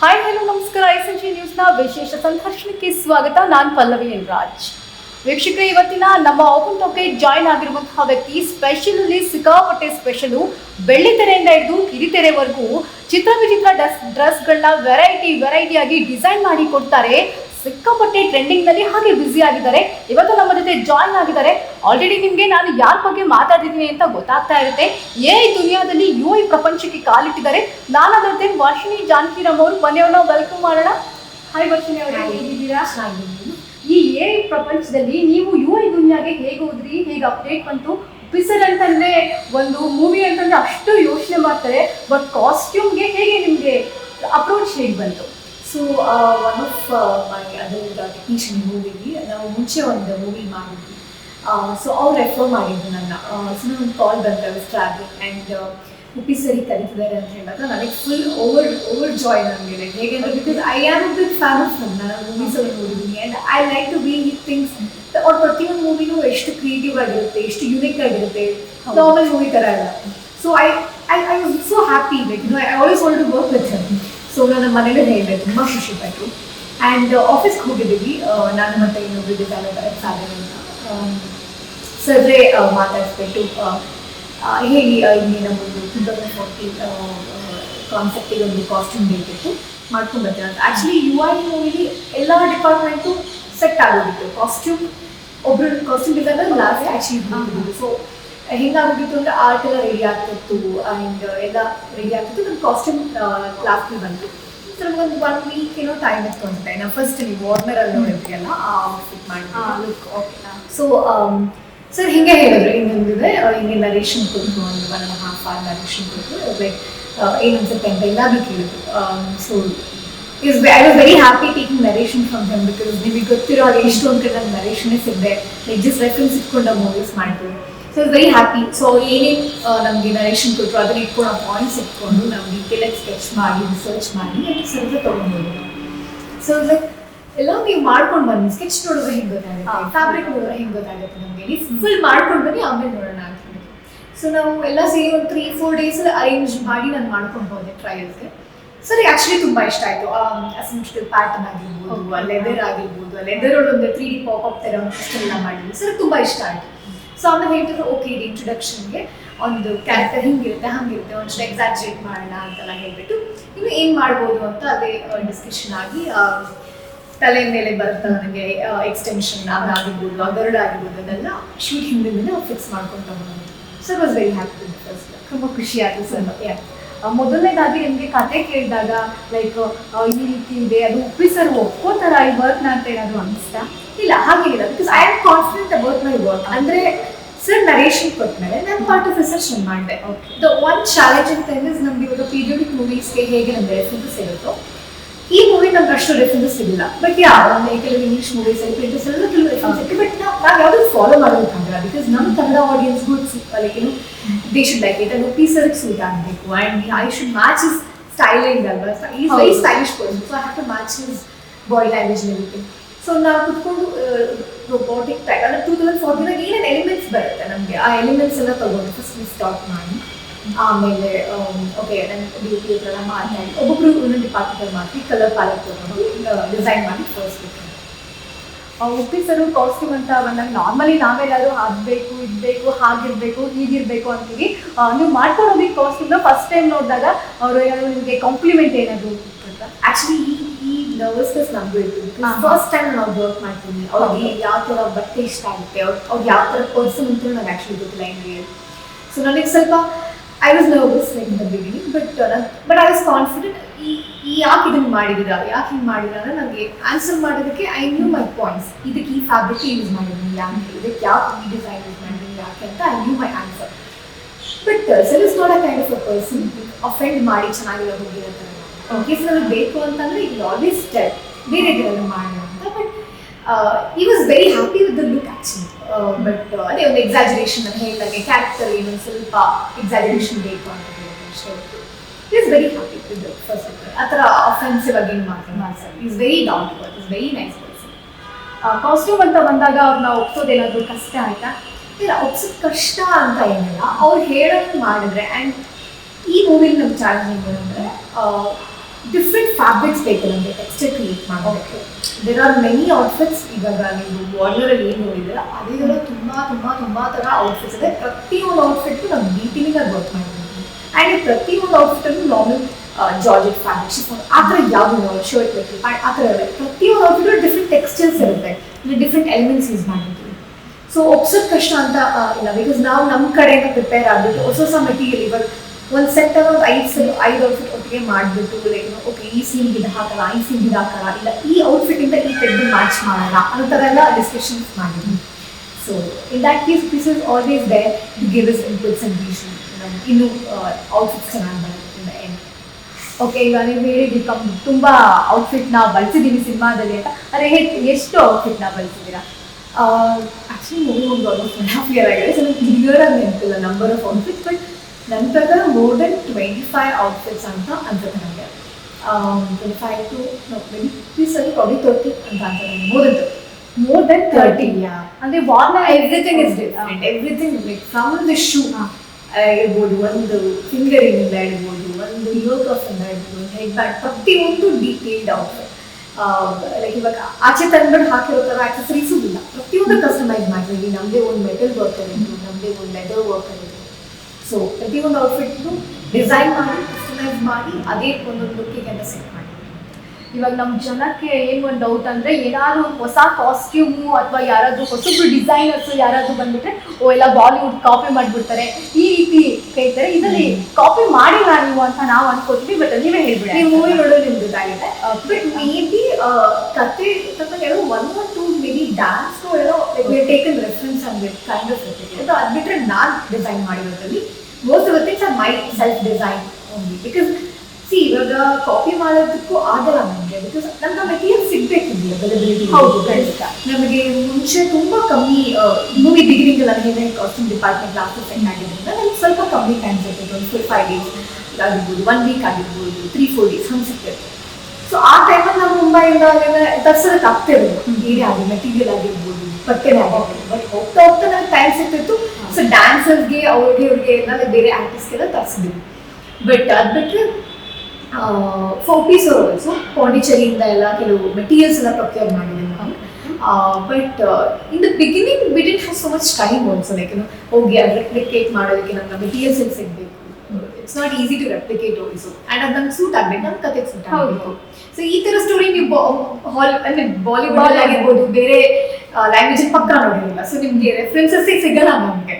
Hi hello ನಮಸ್ಕಾರ. S N G ನ್ಯೂಸ್ನ ವಿಶೇಷ ಸಂದರ್ಶನಕ್ಕೆ ಸ್ವಾಗತ. ನಾನು ಪಲ್ಲವಿ ಎನ್ ರಾಜ್ ವೀಕ್ಷಕರೇ, ಇವತ್ತಿನ ನಮ್ಮ ಓಪನ್ ಟಾಪಿಕ್ ಜಾಯ್ನ್ ಆಗಿರುವಂತಹ ವ್ಯಕ್ತಿ ಸ್ಪೆಷಲಲ್ಲಿ ಸಿಕ್ಕಾಪಟ್ಟೆ ಸ್ಪೆಷಲು ಬೆಳ್ಳಿ ತೆರೆಯಿಂದ ಹಿಡಿದು ಕಿರಿತೆರೆವರೆಗೂ ಚಿತ್ರ ವಿಚಿತ್ರ ಡ್ರೆಸ್, ಡ್ರೆಸ್ಗಳನ್ನ ವೆರೈಟಿ ವೆರೈಟಿಯಾಗಿ ಡಿಸೈನ್ ಮಾಡಿ ಕೊಡ್ತಾರೆ. ಸಿಕ್ಕಾಪಟ್ಟೆ ಟ್ರೆಂಡಿಂಗ್ನಲ್ಲಿ ಹಾಗೆ ಬ್ಯುಸಿ ಆಗಿದ್ದಾರೆ. ಇವತ್ತು ನಮ್ಮ ಜೊತೆ ಜಾಯ್ನ್ ಆಗಿದ್ದಾರೆ. ಆಲ್ರೆಡಿ ನಿಮಗೆ ನಾನು ಯಾರ ಬಗ್ಗೆ ಮಾತಾಡಿದ್ದೀನಿ ಅಂತ ಗೊತ್ತಾಗ್ತಾ ಇರುತ್ತೆ. ಏ ದುನಿಯಾದಲ್ಲಿ ಯು ಐ ಪ್ರಪಂಚಕ್ಕೆ ಕಾಲಿಟ್ಟಿದ್ದಾರೆ. ನಾನು ಅದರದ್ದೇ ವರ್ಷಿಣಿ ಜಾನಕಿರಾಮ್ ಅವರು ಮನೆಯವ್ರನ್ನ ವೆಲ್ಕಮ್ ಮಾಡೋಣ. ಹಾಯ್ ವರ್ಷಿಣಿ ಅವರು ಹೇಗಿದ್ದೀರಾ? ಈ ಎ ಪ್ರಪಂಚದಲ್ಲಿ ನೀವು ಯು ಐ ದುನಿಯಾಗೆ ಹೇಗೆ ಹೋದ್ರಿ ಹೇಗೆ ಅಪ್ಡೇಟ್ ಬಂತು? ಪಿಸರ್ ಅಂತಂದ್ರೆ ಒಂದು ಮೂವಿ ಅಂತಂದ್ರೆ ಅಷ್ಟು ಯೋಚನೆ ಮಾಡ್ತಾರೆ ಬಟ್ ಕಾಸ್ಟ್ಯೂಮ್ಗೆ ಹೇಗೆ ನಿಮಗೆ ಅಪ್ರೋಚ್ ಹೇಗೆ ಬಂತು? So one of my other technician ಮೂವಿಲಿ ನಾವು ಮುಂಚೆ ಒಂದು ಮೂವಿ ಮಾಡಿದ್ವಿ ಸೊ ಅವ್ರು ರೆಫರ್ ಮಾಡಿದ್ರು ನನ್ನ ಸೊ ಒಂದು ಕಾಲ್ ಬಂತು ಟ್ರಾವೆಲಿಂಗ್ ಆ್ಯಂಡ್ ಉಪ್ಪಿ ಸರಿ ಕರೀತಿದ್ದಾರೆ ಅಂತ ಹೇಳಿದಾಗ ನನಗೆ ಫುಲ್ ಓವರ್ ಓವರ್ ಜಾಯ್ ನನಗೆ ಹೇಗೆಂದ್ರೆ because I am a big fan of ನಮ್ ನಾನು ಮೂವೀಸ್ ಎಲ್ಲ ನೋಡಿದ್ದೀನಿ and I like to be ಈ ಥಿಂಗ್ಸ್ ಅವ್ರ ಪ್ರತಿಯೊಂದು ಮೂವಿನೂ ಎಷ್ಟು ಕ್ರಿಯೇಟಿವ್ ಆಗಿರುತ್ತೆ ಎಷ್ಟು ಯುನಿಕ್ ಆಗಿರುತ್ತೆ ಹೌದು. ನಾರ್ಮಲ್ ಮೂವಿ ಥರ ಇಲ್ಲ so I I I was so happy like you know I always want to work with him so ನನ್ನ ಮನೇಲೂ ಹೇಳಿದೆ ತುಂಬ ಖುಷಿ ಪಟ್ಟು ಆ್ಯಂಡ್ ಆಫೀಸ್ಗೆ ಹೋಗಿದ್ದೀವಿ. ಆ, ನಾನು ಮತ್ತೆ ಇನ್ನೊಬ್ರು ಡಿಸೈನರ್ ಸಾಧನೆ ಅಂತ. ಸರ್ರೇ ಮಾತಾಡಿಸ್ಬಿಟ್ಟು ಆ, ಆ, ಹೇಳಿ ಆ, ಇಲ್ಲಿ ನಮ್ಮೊಂದು ಟೂ ತೌಸಂಡ್ ಫೋರ್ಟಿ ಕಾನ್ಸೆಪ್ಟಿಗೆ ಒಂದು ಕಾಸ್ಟ್ಯೂಮ್ ಬೇಕಿತ್ತು. ಮಾಡ್ಕೊಂಡು ಬರ್ತೀನಿ ಅಂತ ಆ್ಯಕ್ಚುಲಿ ಯು ಐ ಮೂವಿಲಿ ಎಲ್ಲ ಡಿಪಾರ್ಟ್ಮೆಂಟು ಸೆಟ್ ಆಗೋಗಿತ್ತು. ಕಾಸ್ಟ್ಯೂಮ್ ಒಬ್ರು ಕಾಸ್ಟ್ಯೂಮ್ ಡಿಸೈನರ್ ಲಾಸ್ಟ್ ಆ್ಯಕ್ಚುಲಿ ಬಂದಿದ್ದು ಸೊ ಹೆಂಗಾಗೋಗಿತ್ತು ಅಂದರೆ ಆರ್ಟ್ ಎಲ್ಲ ರೆಡಿ ಆಗ್ತಿತ್ತು. ಆ್ಯಂಡ್ ಎಲ್ಲ ರೆಡಿ ಆಗ್ತಿತ್ತು. ನನ್ನ ಕಾಸ್ಟ್ಯೂಮ್ ಕ್ಲಾಸ್ಗೆ ಬಂತು. ನಮ್ಗೊಂದು ಒನ್ ವೀಕ್ ಏನೋ ಟೈಮ್ ಎತ್ಕೊಂಡೆ ನಾವು ಫಸ್ಟ್ ನೀವು ವಾರ್ನರಲ್ಲಿ ನೋಡಿದ್ರಿಯಲ್ಲ ಆ ಔಟ್ಫಿಟ್ ಮಾಡಿ ಸೊ ಸರ್ ಹಿಂಗೆ ಹೇಳಿದ್ರು ಇನ್ನೊಂದಿದೆ ಹಿಂಗೆ ನರೇಷನ್ ಒಂದು one half hour narration like ಏನು ಅನ್ಸುತ್ತೆ ಅಂತ ಎಲ್ಲಾದ್ರೂ ಕೇಳಿದ್ರು. So is I was very happy taking narration from them because ನಿಮಗೆ ಗೊತ್ತಿರೋ ಹಾಗೆ ಎಷ್ಟೊಂದು ಕಡೆ ನನ್ನ ಸಿಗದೆ. ಲೈಕ್ ಜಸ್ಟ್ ರೆಫರೆನ್ಸ್ ಇಟ್ಕೊಂಡು ಮೂವೀಸ್ ಮಾಡ್ತೀವಿ ಸೊ ವೆರಿ ಹ್ಯಾಪಿ ಸೊ ಏನೇನು ನಮಗೆ ನರೇಷನ್ ಕೊಟ್ಟರು ಅದನ್ನ ಇಟ್ಕೊಂಡು ಆ ಪಾಯಿಂಟ್ಸ್ ಇಟ್ಕೊಂಡು ನಾವು ಡೀಟೇಲಾಗಿ ಸ್ಕೆಚ್ ಮಾಡಿ ರಿಸರ್ಚ್ ಮಾಡಿ ಅಂತ ಸ್ವಲ್ಪ ತೊಗೊಂಡ್ಬೋದು ಸೊ ಲೈಕ್ ಎಲ್ಲ ನೀವು ಮಾಡ್ಕೊಂಡು ಬನ್ನಿ. ಸ್ಕೆಚ್ ನೋಡಿದ್ರೆ ಹೆಂಗೆ ಗೊತ್ತಾಗುತ್ತೆ. ಫ್ಯಾಬ್ರಿಕ್ ನೋಡಿದ್ರೆ ಹೆಂಗೆ ಗೊತ್ತಾಗುತ್ತೆ ನಮಗೆ? ನೀವು ಫುಲ್ ಮಾಡ್ಕೊಂಡು ಬನ್ನಿ ಆಮೇಲೆ ನೋಡೋಣ ಅಂತ ಸೊ ನಾವು ಎಲ್ಲ ಸೇರಿ ಒಂದು ತ್ರೀ ಫೋರ್ ಡೇಸ್ ಅರೇಂಜ್ ಮಾಡಿ ನಾನು ಮಾಡ್ಕೊಂಡು ಹೋದೆ ಟ್ರಯಲ್ಸ್ಗೆ ಸರಿ ಆಕ್ಚುಲಿ ತುಂಬ ಇಷ್ಟ ಆಯಿತು. ಅಸಿಮಿಸ್ಟಲ್ ಪ್ಯಾಟರ್ನ್ ಆಗಿರ್ಬೋದು. ಲೆದರ್ ಆಗಿರ್ಬೋದು ಲೆದರ್ ಒಂದು ತ್ರೀ ಡಿ ಪಾಪ್ ಅಪ್ ಥರ ಮಾಡಿದ್ವಿ. ಸರ್ ತುಂಬಾ ಇಷ್ಟ ಆಯ್ತು. ಸೊ ಆಮೇಲೆ ಹೇಳ್ತಿದ್ರು ಓಕೆ ಇದು ಇಂಟ್ರೊಡಕ್ಷನ್ಗೆ ಒಂದು ಕ್ಯಾರೆಕ್ಟರ್ ಹಿಂಗಿರುತ್ತೆ, ಹಂಗಿರುತ್ತೆ, ಒಂಚೂರು ಎಕ್ಸಾಜರೇಟ್ ಮಾಡೋಣ ಅಂತೆಲ್ಲ ಹೇಳ್ಬಿಟ್ಟು ಇನ್ನು ಏನು ಮಾಡ್ಬೋದು ಅಂತ ಅದೇ ಡಿಸ್ಕಷನ್ ಆಗಿ ತಲೆ ಮೇಲೆ ಬರುತ್ತೆ ನನಗೆ ಎಕ್ಸ್ಟೆನ್ಷನ್ ಆಗಿರ್ಬೋದು ಅದರಡ್ ಆಗಿರ್ಬೋದು, ಅದೆಲ್ಲ ಶೂಟ್ ಹಿಂದಿನ ಫಿಕ್ಸ್ ಮಾಡ್ಕೊಂಡು ತಗೊಂಡು ಸರ್ ವಾಸ್ ವೆರಿ ಹ್ಯಾಪಿ ತುಂಬ ಖುಷಿ ಆಯ್ತು, ಸರ್. ಮೊದಲನೇದಾಗಿ ನಿಮಗೆ ಕತೆ ಕೇಳಿದಾಗ ಲೈಕ್ ಈ ರೀತಿ ಇದೆ ಅದು ಒಪ್ಪಿಸರ್ ಒಪ್ಕೋತಾರ ಈ ವರ್ಕ್ನ ಅಂತ ಏನಾದರೂ ಅನಿಸ್ತಾ? ಇಲ್ಲ ಹಾಗೇನಿಲ್ಲ because I am confident about my work ಅಂದರೆ ಸರ್ ನರೇಶನ್ ಕೊಟ್ಮೇಲೆ ನಾನು ಪಾರ್ಟ್ ಆಫ್ ರಿಸರ್ಚ್ ಮಾಡಿದೆ. ದ ಒನ್ ಚಾಲೆಂಜ್ ಅಂತ ಇಸ್ ನಮ್ಗೆ ಇವಾಗ ಪೀರಿಯೋಡಿಕ್ ಮೂವೀಸ್ಗೆ ಹೇಗೆ ನಮ್ಗೆ ರೆಫರೆನ್ಸ್ ಸಿಗುತ್ತೋ ಈ ಮೂವಿ ನಮ್ಗೆ ಅಷ್ಟು ರೆಫರೆನ್ಸ್ ಸಿಗಿಲ್ಲ. ಬಟ್ ಯಾ ಒಂದು ಕೆಲವು ಇಂಗ್ಲೀಷ್ ಮೂವೀಸ್ ಅಲ್ಲಿ ಪ್ರಿಂಟರ್ಸ್ ಎಲ್ಲ ಕೆಲವು ರೆಫರೆನ್ಸ್ ಸಿಕ್ಕಿ ಬಟ್ ನಾವು ನಾವು ಯಾವುದು ಫಾಲೋ ಮಾಡಬೇಕಂದ್ರೆ ಬಿಕಾಸ್ ನಮ್ಮ ಕನ್ನಡ ಆಡಿಯನ್ಸ್ಗೂ ಲೈಕ್ ಏನು ದೇ ಶುಡ್ ಲೈಕ್ ಇಟ್ ಅದು ಪೀಸರ್ಗೆ ಸೂಟ್ ಆಗಬೇಕು and I should match his styling ಅಲ್ವಾ is very. Stylish person so I have to match his body language everything so ನಾವು ಕುತ್ಕೊಂಡು ರೊಬೋಟಿಕ್ ಟೈಪ್ ಅಂದರೆ ಟೂ ತೌಸಂಡ್ ಫೋರ್ಟಿನಾಗ ಏನೇನು ಎಲಿಮೆಂಟ್ಸ್ ಬರುತ್ತೆ ನಮಗೆ. ಆ ಎಲಿಮೆಂಟ್ಸ್ ಎಲ್ಲ ತಗೊಂಡು ಫಸ್ಟ್ ಸ್ಟಾರ್ಟ್ ಮಾಡಿ ಆಮೇಲೆ ಓಕೆ ನನ್ನ ಡಿ ಹತ್ರ ಮಾತಾಡಿ ಒಬ್ಬೊಬ್ರು ಒಂದೊಂದು ಡಿಪಾರ್ಟ್ಮೆಂಟಲ್ಲಿ ಮಾಡಿ ಕಲರ್ ಪ್ಯಾಲೆಟ್ ತಗೊಂಡು ಡಿಸೈನ್ ಮಾಡಿ ಫಸ್ಟ್ ಉಪ್ಪಿಸರು ಕಾಸ್ಟ್ಯೂಮ್ ಅಂತ ಬಂದಾಗ ನಾರ್ಮಲಿ ನಾವೆಲ್ಲರೂ ಆಗಬೇಕು ಇದ್ಬೇಕು ಹಾಗಿರ್ಬೇಕು ಹೀಗಿರ್ಬೇಕು ಅಂತೀವಿ. ನೀವು ಮಾಡ್ಕೊಂಡು ಹೋಗಿ ಕಾಸ್ಟ್ಯೂಮ್ನ ಫಸ್ಟ್ ಟೈಮ್ ನೋಡಿದಾಗ ಅವರು ಏನಾದ್ರು ನಿಮಗೆ ಕಾಂಪ್ಲಿಮೆಂಟ್ ಏನಾದ್ರು ಅಂತ ಆಕ್ಚುಲಿ ಈ ಈ ನರ್ವಸ್ನೆಸ್ ನಮಗೂ ಇತ್ತು ಫಸ್ಟ್ ಟೈಮ್ ನಾವು ವರ್ಕ್ ಮಾಡ್ತೀನಿ ಅವ್ರಿಗೆ ಯಾವ ಥರ ಬಟ್ಟೆ ಇಷ್ಟ ಆಗುತ್ತೆ ಅವ್ರು ಅವ್ರು ಯಾವ ಥರ ಪರ್ಸನ್ ಅಂತ ನನಗೆ ಆ್ಯಕ್ಚುಲಿ ಗೊತ್ತಿಲ್ಲ ಹೆಂಗೆ ಸೊ ನನಗೆ ಸ್ವಲ್ಪ I was nervous in the beginning but but I was confident ಈ ಯಾಕೆ ಇದನ್ನು ಮಾಡಿದ್ದೀರಾ ಯಾಕೆ ಹಿಂಗೆ ಮಾಡಿದ್ದೀರಾ ಅಂದರೆ ನನಗೆ ಆನ್ಸರ್ ಮಾಡೋದಕ್ಕೆ ಐ ನ್ಯೂ ಮೈ ಪಾಯಿಂಟ್ಸ್ ಇದಕ್ಕೆ ಈ ಫ್ಯಾಬ್ರಿಕ್ ಯೂಸ್ ಮಾಡಿದ್ದೀನಿ, ಯಾಕೆ? ಇದಕ್ಕೆ ಯಾಕೆ ಈ ಡಿಸೈನ್ ಯೂಸ್ ಮಾಡಿದ್ದೀನಿ, ಯಾಕೆ ಅಂತ I knew my answer but sir is not a kind of a person offend ಮಾಡಿ ಚೆನ್ನಾಗಿರೋ ಹೋಗಿರೋ ಥರ ಓಕೆ ಸೊ ನನಗೆ ಬೇಕು ಅಂತಂದರೆ ಇದು ಆಲ್ವೇಸ್ ಸ್ಟೆಪ್ ಬೇರೆ ಇದೆಲ್ಲ ಮಾಡೋಣ ಅಂತ ಬಟ್ ಈ was very happy with the look actually but ಅದೇ ಒಂದು ಎಕ್ಸಾಜರೇಷನ್ ಅಂತ ಹೇಳಿದಾಗೆ ಕ್ಯಾರೆಕ್ಟರ್ ಏನು ಸ್ವಲ್ಪ ಎಕ್ಸಾಜರೇಷನ್ ಬೇಕು ಅಂತ ಹೇಳಿ ವೆರಿ ಹ್ಯಾಪಿ ವಿತ್ ಫಸ್ಟ್ ಆ ಥರ ಅಫೆನ್ಸಿವ್ ಆಗಿ ಏನು ಮಾಡ್ತೀನಿ sir is very down to is very nice person costume ಅಂತ ಬಂದಾಗ ಅವ್ರನ್ನ ಒಪ್ಸೋದೇನಾದ್ರು ಕಷ್ಟ ಆಯ್ತಾ? ಇಲ್ಲ, ಒಪ್ಸೋದು ಕಷ್ಟ ಅಂತ ಏನಿಲ್ಲ. ಅವ್ರು ಹೇಳೋದು ಮಾಡಿದ್ರೆ ಆ್ಯಂಡ್ ಈ ಮೂವಿಲಿ ನಮ್ಮ ಚಾಲೆಂಜ್ ಏನು ಅಂದರೆ ಡಿಫ್ರೆಂಟ್ ಫ್ಯಾಬ್ರಿಕ್ಸ್ ಬೇಕು ನಮಗೆ ಟೆಕ್ಸ್ಟೈಲ್ ಕ್ರಿಯೇಟ್ ಮಾಡೋದಕ್ಕೆ ದೇರ್ ಆರ್ ಮೆನಿ ಔಟ್ಫಿಟ್ಸ್ ಇವಾಗ ನೀವು ವಾರ್ನರಲ್ಲಿ ಏನು ನೋಡಿದ್ರೆ, ಅದೇ ಥರ ತುಂಬ ತುಂಬ ತುಂಬ ಥರ ಔಟ್ಫಿಟ್ಸ್ ಇದೆ. ಪ್ರತಿಯೊಂದು ಔಟ್ಫಿಟ್ ನಾವು ಡೀಟೇಲಿಂಗ್ ಆಗಿ ವರ್ಕ್ ಮಾಡಿದ್ದೀವಿ ಆ್ಯಂಡ್ ಪ್ರತಿಯೊಂದು ಔಟ್ಫಿಟಲ್ಲೂ ನಾರ್ಮಲ್ ಜಾರ್ಜೆಟ್ ಫ್ಯಾಬ್ರಿಕ್ ಶಿಫಾನ್ ಆ ಥರ ಯಾವುದು ಶರ್ಟ್ ಬೇಕು, ಆ ಥರ ಇರುತ್ತೆ ಪ್ರತಿಯೊಂದು ಔಟ್ಫಿಟ್ ಡಿಫ್ರೆಂಟ್ ಟೆಕ್ಸ್ಟೈಲ್ಸ್ ಇರುತ್ತೆ. ಡಿಫ್ರೆಂಟ್ ಎಲಿಮೆಂಟ್ಸ್ ಯೂಸ್ ಮಾಡಿರ್ತೀವಿ ಸೊ ಒಪ್ಸೋದ್ ಕಷ್ಟ ಅಂತ ಇಲ್ಲ ಬಿಕಾಸ್ ನಾವು ನಮ್ಮ ಕಡೆಯಿಂದ ಪ್ರಿಪೇರ್ ಆಗ್ಬಿಟ್ಟು ಹೊಸ ಹೊಸ ಮೆಟೀರಿಯಲ್ ಇವಾಗ ಒಂದು ಸೆಟ್ ಒಂದು ಐದು ಸಲ ಐದು ಔಟ್ಫಿಟ್ ಒಟ್ಟಿಗೆ ಮಾಡಿಬಿಟ್ಟು ಲೈಕ್ ಓಕೆ ಈ ಸೀನ್ ಇದು ಹಾಕಲ್ಲ ಈ ಸೀನ್ ಇದು ಹಾಕಲ್ಲ ಇಲ್ಲ ಈ ಔಟ್ಫಿಟ್ ಇಂದ ಈ ತೆಗೆದು ಮ್ಯಾಚ್ ಮಾಡಲ್ಲ ಎಲ್ಲ ಡಿಸ್ಕಷನ್ಸ್ ಮಾಡಿದ್ವಿ so in that case this is always they to give his inputs and vision ಇನ್ನು ಔಟ್ಫಿಟ್ಸ್ ಚೆನ್ನಾಗಿ ಬರುತ್ತೆ ಇನ್ ಎಂಡ್. ಓಕೆ ಈಗ ನೀವು ಹೇಳಿದ್ರಿ ಕಮ್ ತುಂಬಾ ಔಟ್ಫಿಟ್ನ ನ ಬಳಸಿದೀವಿ ಸಿನಿಮಾದಲ್ಲಿ ಅಂತ ಅದೇ ಎಷ್ಟು ಔಟ್ಫಿಟ್ನ ಬಳಸಿದ್ದೀರಾ ಆಕ್ಚುಲಿ ಮೂವಿ ಒಂದು ಆಲ್ಮೋಸ್ಟ್ ಒನ್ ಹಾಫ್ ಇಯರ್ ಆಗಿದೆ ಸೊ ನನಗೆ ಕ್ಲಿಯರ್ ಆಗಿ ನೆನಪಿಲ್ಲ ನಂಬರ್ ಆಫ್ ಔಟ್ಫಿಟ್ಸ್ ಬಟ್ ನನ್ನ ಪ್ರಕಾರ more than twenty five outfits ಅಂತ ಅನ್ಸುತ್ತೆ ನನಗೆ ಟ್ವೆಂಟಿ ಫೈವ್ ಟು ಟ್ವೆಂಟಿ ಸರಿ ಪ್ರಾಬ್ಲಿ ತರ್ಟಿ ಅಂತ ಅನ್ಸುತ್ತೆ more than thirty more than thirty ಅಂದ್ರೆ ವಾರ್ನ everything is different everything like from the shoe ಇರ್ಬೋದು ಒಂದು ಫಿಂಗರಿಂಗ್ ಇಂದ ಇರ್ಬೋದು ಒಂದು ಯೋಗ ಆಫ್ ಇಂದ ಇರ್ಬೋದು ಹೆಡ್ ಬ್ಯಾಂಡ್ ಪ್ರತಿಯೊಂದು ಡೀಟೇಲ್ಡ್ ಔಟ್ಫಿಟ್ ಲೈಕ್ ಇವಾಗ ಆಚೆ ತಂದ್ಬಿಟ್ಟು ಹಾಕಿರೋ ಥರ ಆಕ್ಸಸರೀಸು ಇಲ್ಲ. ಪ್ರತಿಯೊಂದು ಕಸ್ಟಮೈಸ್ ಮಾಡಿದ್ರೆ ನಮ್ಮದೇ ಒಂದು ಮೆಟಲ್ ವರ್ಕ್ ಇರ್ಬೋದು ನಮ್ಮದೇ ಒಂದು ಲೆದರ್ ವರ್ಕ್ ಇರೋದು ಸೊ ಪ್ರತಿಯೊಂದು ಔಟ್ಫಿಟ್ನು ಡಿಸೈನ್ ಮಾಡಿ ಕಸ್ಟಮೈಸ್ ಮಾಡಿ ಅದೇ ಒಂದೊಂದು ಲುಕ್ಕಿಗೆ ಅಂತ ಸೆಟ್ ಮಾಡಿ. ಇವಾಗ ನಮ್ಮ ಜನಕ್ಕೆ ಏನು ಒಂದು ಡೌಟ್ ಅಂದ್ರೆ ಏನಾದ್ರು ಹೊಸ ಕಾಸ್ಟ್ಯೂಮು ಅಥವಾ ಯಾರಾದ್ರೂ ಹೊಸಬ್ರು ಡಿಸೈನರ್ಸ್ ಯಾರಾದ್ರೂ ಬಂದ್ಬಿಟ್ರೆ ಓ ಎಲ್ಲ ಬಾಲಿವುಡ್ ಕಾಪಿ ಮಾಡಿಬಿಡ್ತಾರೆ. ಈ ರೀತಿ ಕೇಳ್ತಾರೆ ಇದರಲ್ಲಿ ಕಾಪಿ ಮಾಡಿಲ್ಲ ನೀವು ಅಂತ ನಾವು ಅನ್ಕೋತೀವಿ ಬಟ್ ನೀವೇ ಹೇಳ್ಬಿಡಿ. ಮೂವಿ ನೋಡೋದು ನಿಮ್ದು ಇದಾಗಿದೆ ಬಟ್ ಮೇ ಬಿ ಕತೆ ಹೇಳೋ one or two be dance taken reference ಅಂದ್ರೆ ಕೈಂಡ್ ಆಫ್ ಅದು ಅದು ಬಿಟ್ಟರೆ ನಾನು design ಮಾಡಿರೋದ್ರಲ್ಲಿ most of things are myself design only because see ಇವಾಗ ಕಾಪಿ ಮಾಡೋದಕ್ಕೂ ಆಗಲ್ಲ ನಮಗೆ ಬಿಕಾಸ್ ನಮ್ಮ ಮೆಟೀರಿಯಲ್ ಸಿಗ್ಬೇಕಿಲ್ಲ ಅವೈಲಬಿಲಿಟಿ ಹೌದು, ಖಂಡಿತ. ನಮಗೆ ಮುಂಚೆ ತುಂಬಾ ಕಮ್ಮಿ ಮೂವಿ ಬಿಗಿನಿಂಗ್ ಎಲ್ಲ ಕಾಸ್ಟ್ಯೂಮ್ ಡಿಪಾರ್ಟ್ಮೆಂಟ್ ಲಾಸ್ಟ್ ಸೆಂಡ್ ಆಗಿದ್ದರಿಂದ ನಮ್ಗೆ ಸ್ವಲ್ಪ ಕಮ್ಮಿ ಟೈಮ್ ಸಿಗ್ತದೆ. ಒಂದು ಫೈವ್ ಡೇಸ್ ಆಗಿರ್ಬೋದು ಒನ್ ವೀಕ್ ಆಗಿರ್ಬೋದು ತ್ರೀ ಫೋರ್ ಡೇಸ್ ಹಂಗೆ ಸಿಗ್ತದೆ. ಸೊ ಆ ಟೈಮಲ್ಲಿ ನಾವು ಮುಂಬೈಯಿಂದ ಅಲ್ಲೆಲ್ಲ ತರ್ಸೋದಕ್ಕೆ ಆಗ್ತಿರೋದು ಏನೇ ಆಗಿ ಮೆಟೀರಿಯಲ್ ಆಗಿರ್ಬೋದು ಬಟ್ಟೆನೇ ಆಗಿರ್ಬೋದು. ಬಟ್ ಹೋಗ್ತಾ ಹೋಗ್ತಾ ನನಗೆ ಟೈಮ್ ಸಿಗ್ತಿತ್ತು. ಸೊ ಡ್ಯಾನ್ಸರ್ಸ್ಗೆ ಅವ್ರಿಗೆ ಅವ್ರಿಗೆ ಎಲ್ಲ ಬೇರೆ ಆರ್ಟಿಸ್ಟ್ಗೆಲ್ಲ ತರಿಸಿದ್ವಿ. ಬಟ್ ಅದು ಬಿಟ್ಟರೆ ಫೋರ್ ಪೀಸ್ ಆಲ್ಸೋ ಪಾಂಡಿಚೇರಿಯಿಂದ ಎಲ್ಲ ಕೆಲವು ಮೆಟೀರಿಯಲ್ಸ್ ಎಲ್ಲ ಪ್ರೊಕ್ಯೂರ್ ಮಾಡಿದ್ವಿ ನಾವು. But in the beginning we didn't have so much time also like ಹೋಗಿ ಕ್ಲಿಕ್ ರೆಪ್ಲಿಕೇಟ್ ಮಾಡೋದಕ್ಕೆ ನಮ್ಮ ಮೆಟೀರಿಯಲ್ಸ್ ಸಿಗಬೇಕು? It's not easy to replicate also and ಅದು ನಂಗೆ ಸೂಟ್ ಆಗಬೇಕು ನಮ್ಮ ಕತೆಗೆ ಸೂಟ್ ಆಗಬೇಕು ಸೊ ಈ ಥರ ಸ್ಟೋರಿ ನೀವು ಹಾಲ್ ಅಂದರೆ ಬಾಲಿವುಡ್ ಆಗಿರ್ಬೋದು ಬೇರೆ ಲ್ಯಾಂಗ್ವೇಜ್ ಪಕ್ಕ ನೋಡಿರಲಿಲ್ಲ. ಸೊ ನಿಮಗೆ ರೆಫರೆನ್ಸಸ್ಸೇ ಸಿಗಲ್ಲ ನಮಗೆ.